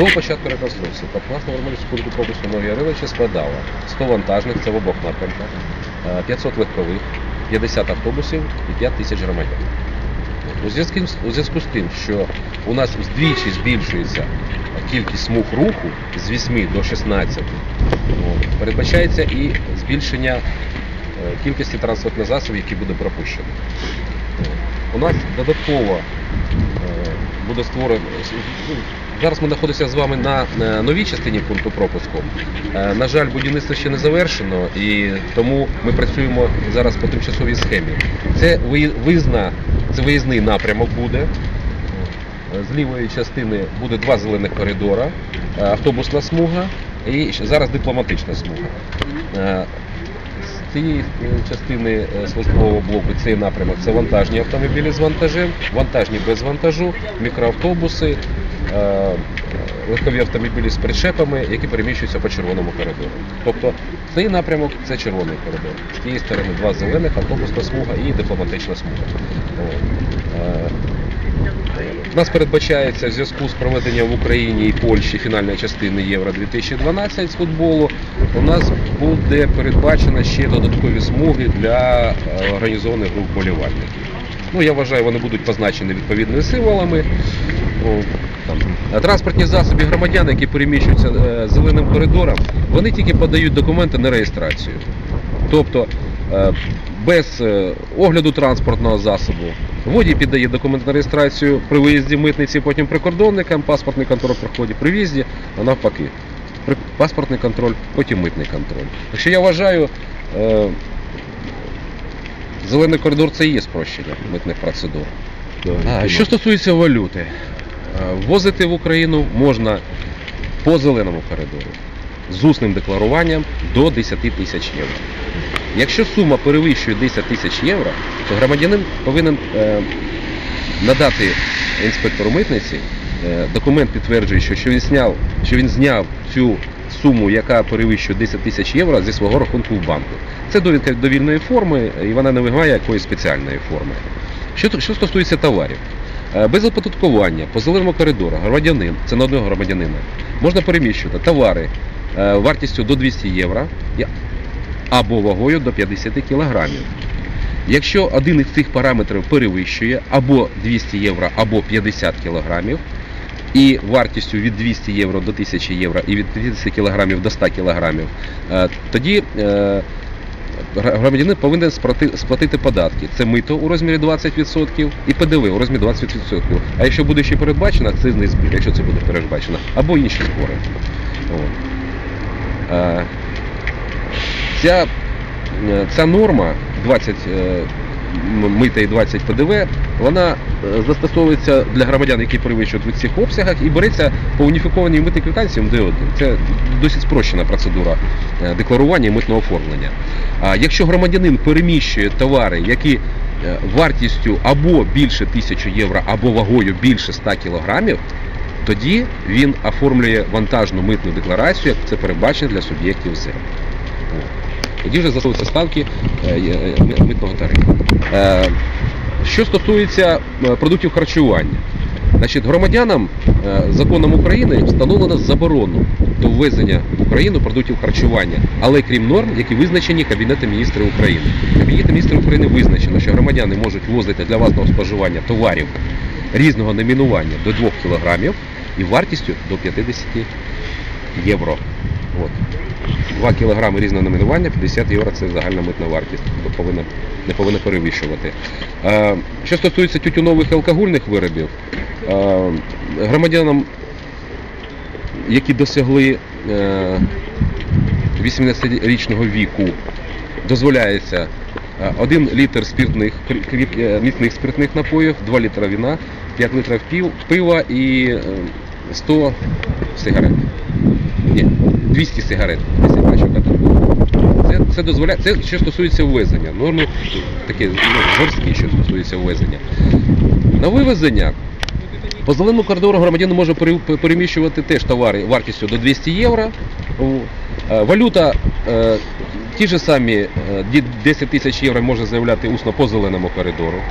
До початку реконструкції Капнавто Нормальську пункту пропуску Нові Яриличі складала 100 вантажних, це в обох напрямках, е, 500 легкових, 50 автобусів і 5 тисяч громадян. У зв'язку, з- у зв'язку з тим, що у нас вдвічі збільшується кількість смуг руху з 8 до 16, передбачається і збільшення е, кількості транспортних засобів, які буде пропущено. У нас додатково е, буде створено. Зараз ми знаходимося з вами на е, новій частині пункту пропуску. Е, На жаль, будівництво ще не завершено, і тому ми працюємо зараз по тимчасовій схемі. Це виїзна, це виїзний напрямок буде. Е, З лівої частини буде два зелених коридора, автобусна смуга і зараз дипломатична смуга. З цієї частини службового блоку цей напрямок це вантажні автомобілі з вантажем, вантажні без вантажу, мікроавтобуси, легкові автомобілі з причепами, які переміщуються по червоному коридору. Тобто цей напрямок це червоний коридор. З тієї сторони два зелених, автобусна смуга і дипломатична смуга. Е, у нас передбачається в зв'язку з проведенням в Україні і Польщі фінальної частини Євро 2012 з футболу. У нас буде передбачено ще додаткові смуги для е, організованих груп болівальників. Ну, я вважаю, вони будуть позначені відповідними символами. Транспортні засоби громадян, які переміщуються е, зеленим коридором, вони тільки подають документи на реєстрацію. Тобто е, без е, огляду транспортного засобу водій піддає документ на реєстрацію при виїзді митниці, потім прикордонникам, паспортний контроль проходить при в'їзді, а навпаки. Паспортний контроль, потім митний контроль. Так я вважаю, зелений коридор це і є спрощення митних процедур. А, що стосується валюти, ввозити в Україну можна по зеленому коридору з усним декларуванням до 10 тисяч євро. Якщо сума перевищує 10 тисяч євро, то громадянин повинен е, надати інспектору митниці е, документ, підтверджуючи, що він зняв, що він зняв цю суму, яка перевищує 10 тисяч євро зі свого рахунку в банку. Це довідка довільної форми, і вона не вимагає якоїсь спеціальної форми. Що, що стосується товарів, Е, без оподаткування по зеленому коридору громадянин, це на одного громадянина, можна переміщувати товари е, вартістю до 200 євро або вагою до 50 кілограмів. Якщо один із цих параметрів перевищує або 200 євро, або 50 кілограмів, і вартістю від 200 євро до 1000 євро і від 50 кілограмів до 100 кілограмів, е, тоді е, громадянин повинен сплатити податки. Це мито у розмірі 20% і ПДВ у розмірі 20%. А якщо буде ще передбачено, акцизний збір, якщо це буде передбачено, або інші збори. Е, Ця, ця норма 20 е, м- мита і 20 ПДВ, вона е, застосовується для громадян, які перевищують в цих обсягах, і береться по уніфікованій митній квитанції МД1. Це досить спрощена процедура е, декларування і митного оформлення. А якщо громадянин переміщує товари, які е, вартістю або більше 1000 євро, або вагою більше 100 кілограмів, тоді він оформлює вантажну митну декларацію, як це передбачено для суб'єктів ЗЕ. Тоді вже застосовуються ставки е, е, митного тарифу. Е, Що стосується продуктів харчування, значить, громадянам законом України встановлено заборону до ввезення в Україну продуктів харчування, але крім норм, які визначені Кабінетом міністрів України. Кабінетом міністрів України визначено, що громадяни можуть ввозити для власного споживання товарів різного номінування до 2 кг і вартістю до 50 євро. От. 2 кг різного номінування, 50 євро це загальна митна вартість, тобто повинна, не повинна перевищувати. Е, що стосується тютюнових і алкогольних виробів, е, громадянам, які досягли е, 18-річного віку, дозволяється 1 літр спиртних, е, міцних спиртних напоїв, 2 літра вина, 5 літрів пива і е, 100 сигарет. Ні, 200 сигарет, якщо бачу каталог. Це, це дозволяє, це що стосується ввезення. Норми такі ну, жорсткі, що стосується ввезення. На вивезення по зеленому коридору громадянин може переміщувати теж товари вартістю до 200 євро. Е, Валюта е, ті ж самі е, 10 тисяч євро може заявляти усно по зеленому коридору.